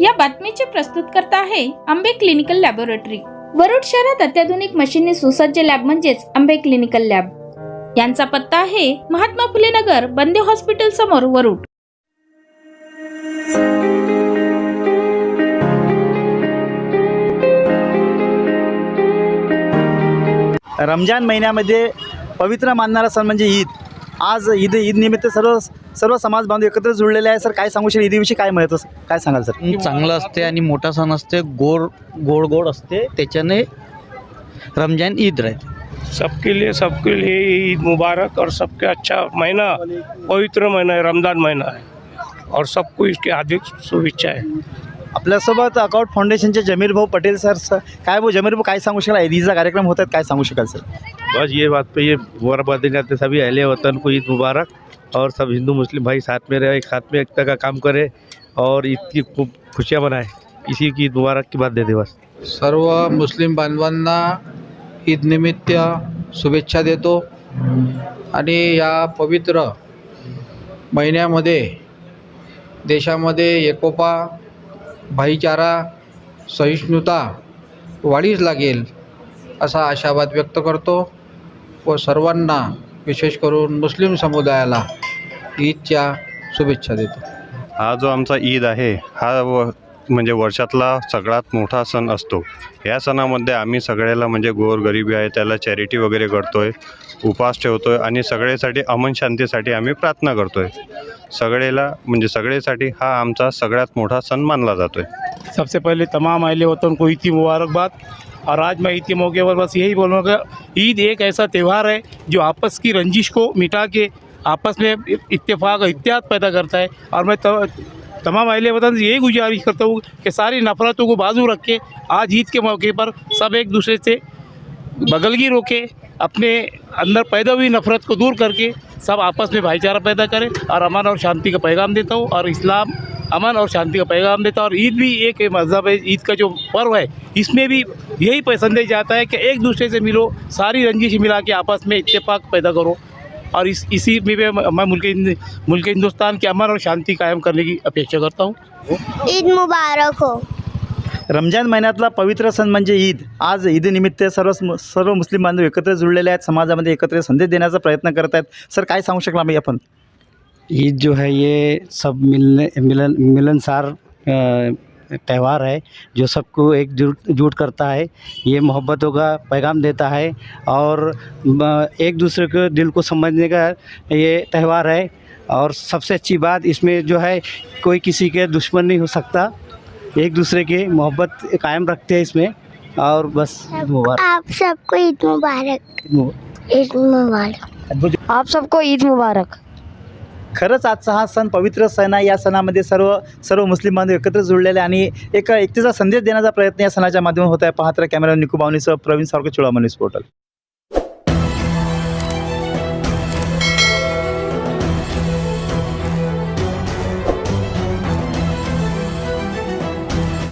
या बातमीचे प्रस्तुतकर्ता आहे आंबे क्लिनिकल लॅबोरेटरी. वरुड शहरात अत्याधुनिक मशीनने सुसज्ज लॅब म्हणजेच आंबे क्लिनिकल लॅब. यांचा पत्ता आहे महात्मा फुले नगर बंदे हॉस्पिटल समोर वरुड. रमजान महिन्यामध्ये पवित्र मानणारा सण म्हणजे ईद. आज ईद ईद निमित्त सर्व सर्व समाज बांधव एकत्र जुळलेले आहे सर काय सांगू शकेल? ईदीविषयी काय म्हणत काय सांगाल सर? चांगलं असते आणि मोठा सण असते गोड गोड गोड असते. त्याच्याने रमजान ईद राहते. सबके लिए सबके लिए ईद मुबारक और सबके अच्छा महीना पवित्र महीना है रमज़ान महीना है। और सबको इसकी हार्दिक शुभेच्छा है। आपल्यासोबत अकाउंट फाउंडेशनचे जमीर भाऊ पटेल सर सर काय भाऊ जमीर भाऊ काय सांगू शकाल? ईदीचा कार्यक्रम होत आहेत काय सांगू शकाल सर? बस ये बात पे ये मुबारकबाद देने आते सभी अहले वतन को ईद मुबारक और सब हिंदू मुस्लिम भाई साथ में रहे एक साथ में एकता का काम करे और ईद की खूब खुशियाँ मनाए। इसी की ईद मुबारक की बात दे बस। सर्व मुस्लिम बांधवांना ईदनिमित्त शुभेच्छा देतो आणि या पवित्र महिन्यामध्ये देशामध्ये एकोपा भाईचारा सहिष्णुता वाढीस लागेल असा आशावाद व्यक्त करतो. व सर्वांना विशेष करून मुस्लिम समुदायाला ईदच्या शुभेच्छा देतो. हा जो आमचा ईद आहे हा व म्हणजे वर्षातला सगळ्यात मोठा सण असतो. या सणामध्ये आम्ही सगळ्याला म्हणजे गोर गरिबी आहे त्याला चॅरिटी वगैरे करतो आहे उपास ठेवतो आहे आणि सगळ्यासाठी अमन शांतीसाठी आम्ही प्रार्थना करतो आहे सगळेला म्हणजे सगळेसाठी हा आमचा सगळ्यात मोठा सण मानला जातो आहे सबसे पहले तमाम अहले वतन को ईद की मुबारकबाद. और आज मैं ईद के मौके पर बस यही बोलूँगा ईद एक ऐसा त्यौहार है जो आपस की रंजिश को मिटा के आपस में इतफाक़ इतिहाद पैदा करता है। और मैं तो, तमाम अहले वतन से यही गुजारिश करता हूँ कि सारी नफ़रतों को बाजू रख। के आज ईद के मौके पर सब एक दूसरे से बगलगी रोके। अपने अंदर पैदा हुई नफ़रत को दूर करके सब आपस में भाईचारा पैदा करें और अमन और शांति का पैगाम देता हूँ और इस्लाम अमन और शांति का पैगाम देता है। और ईद भी एक मज़हब है, ईद का जो पर्व है, इसमें भी यही संदेश जाता है कि एक दूसरे से मिलो, सारी रंजिश मिला के आपस में इतफाक़ पैदा करो। और इस, इसी में मैं मुल्क मुल्क हिंदुस्तान के अमन और शांति कायम करने की अपेक्षा करता हूँ। ईद मुबारक हो। रमजान महिन्यातला पवित्र सण म्हणजे ईद. आज ईदनिमित्त सर्व सर्व मुस्लिम बांधव एकत्र जुळलेले आहेत. समाजामध्ये एकत्र संदेश देण्याचा प्रयत्न करत आहेत. सर काय सांगू शकला मी आपण? ईद जो है ये सब मिलने मिलन मिलनसार त्यौहार है जो सबको एकजुट जुट करता है। ये मोहब्बतों का पैगाम देता है और एक दूसरे को दिल को समझने का ये त्यौहार है। और सबसे अच्छी बात इसमें जो है कोई किसी के दुश्मन नहीं हो सकता। एक दूसरे की मोहब्बत कायम रखते हैं इसमें और बस ईद मुबारक। आप सबको ईद मुबारक। ईद मुबारक। आप सबको ईद मुबारक। खरंच आजचा हा सण पवित्र सण आहे. या सणामध्ये सर्व सर्व मुस्लिम बांधव एकत्र जुळलेले आहे आणि एक एकतेचा संदेश देण्याचा प्रयत्न या सणाच्या माध्यमातून होत आहे. पाहत कॅमेरा निकू बावनीसह प्रवीण सारखं चुळामनीस पोर्टल.